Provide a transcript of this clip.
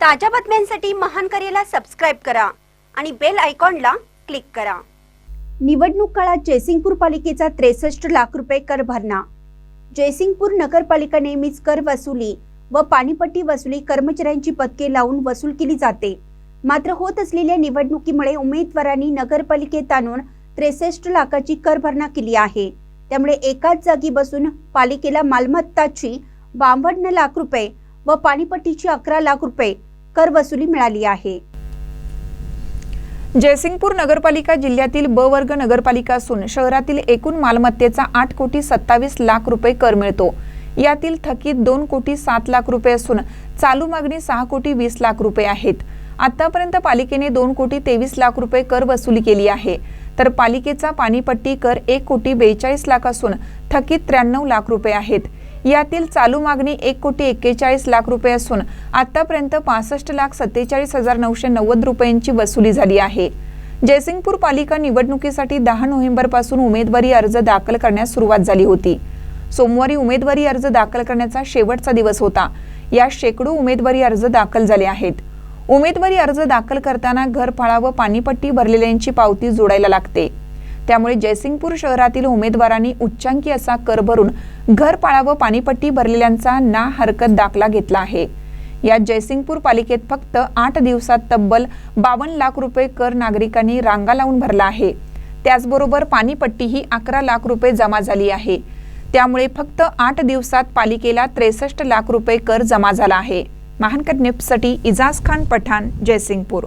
ताज्या बातम्यांसाठी महान करेला सबस्क्राईब करा आणि बेल आयकॉनला क्लिक करा. निवडणूक काळात जयसिंगपूर पालिकेचा त्रेसष्ट लाख रुपये कर भरणा. जयसिंगपूर नगरपालिका नेहमीच कर वसुली व पाणीपट्टी वसुली कर्मचाऱ्यांची पदके लावून वसूल केली जाते. मात्र होत असलेल्या निवडणुकीमुळे उमेदवारांनी नगरपालिकेत आणून त्रेसष्ट लाखाची कर भरणा केली आहे. त्यामुळे एकाच जागी बसून पालिकेला मालमत्ताची बावन्न लाख रुपये व पाणीपट्टीची अकरा लाख रुपये कर वसुली मिळाली आहे. जयसिंगपूर नगरपालिका जिल्ह्यातील ब वर्ग नगरपालिका असून शहरातील एकूण मालमत्तेचा आठ कोटी सत्तावीस लाख रुपये कर मिळतो. यातील थकीत दोन कोटी सात लाख रुपये असून चालू मागणी सहा कोटी वीस लाख रुपये आहेत. आतापर्यंत पालिकेने दोन कोटी तेवीस लाख रुपये कर वसुली केली आहे. तर पालिकेचा पाणीपट्टी कर एक कोटी बेचाळीस लाख असून थकीत त्र्याण्णव लाख रुपये आहेत. यातील चालू मागणी एक कोटी एक्केचाळीस लाख रुपये असून आतापर्यंत पासष्ट लाख सत्तेचाळीस हजार नऊशे नव्वद रुपयांची वसुली झाली आहे. जयसिंगपूर पालिका निवडणुकीसाठी दहा नोव्हेंबरपासून उमेदवारी अर्ज दाखल करण्यास सुरुवात झाली होती. सोमवारी उमेदवारी अर्ज दाखल करण्याचा शेवटचा दिवस होता. या शेकडो उमेदवारी अर्ज दाखल झाले आहेत. उमेदवारी अर्ज दाखल करताना घरफाळा व पाणीपट्टी भरलेल्यांची पावती जोडायला लागते. त्यामुळे जयसिंगपूर शहरातील उमेदवारांनी उच्चांकी असा कर भरून घरपाळा व पाणीपट्टी भरलेल्यांचा ना हरकत दाखला घेतला आहे. यात जयसिंगपूर पालिकेत फक्त आठ दिवसात तब्बल बावन्न लाख रुपये कर नागरिकांनी रांगा लावून भरला आहे. त्याचबरोबर पाणीपट्टी ही अकरा लाख रुपये जमा झाली आहे. त्यामुळे फक्त आठ दिवसात पालिकेला त्रेसष्ट लाख रुपये कर जमा झाला आहे. महानकर निफ्टसाठी इजाज खान पठाण जयसिंगपूर.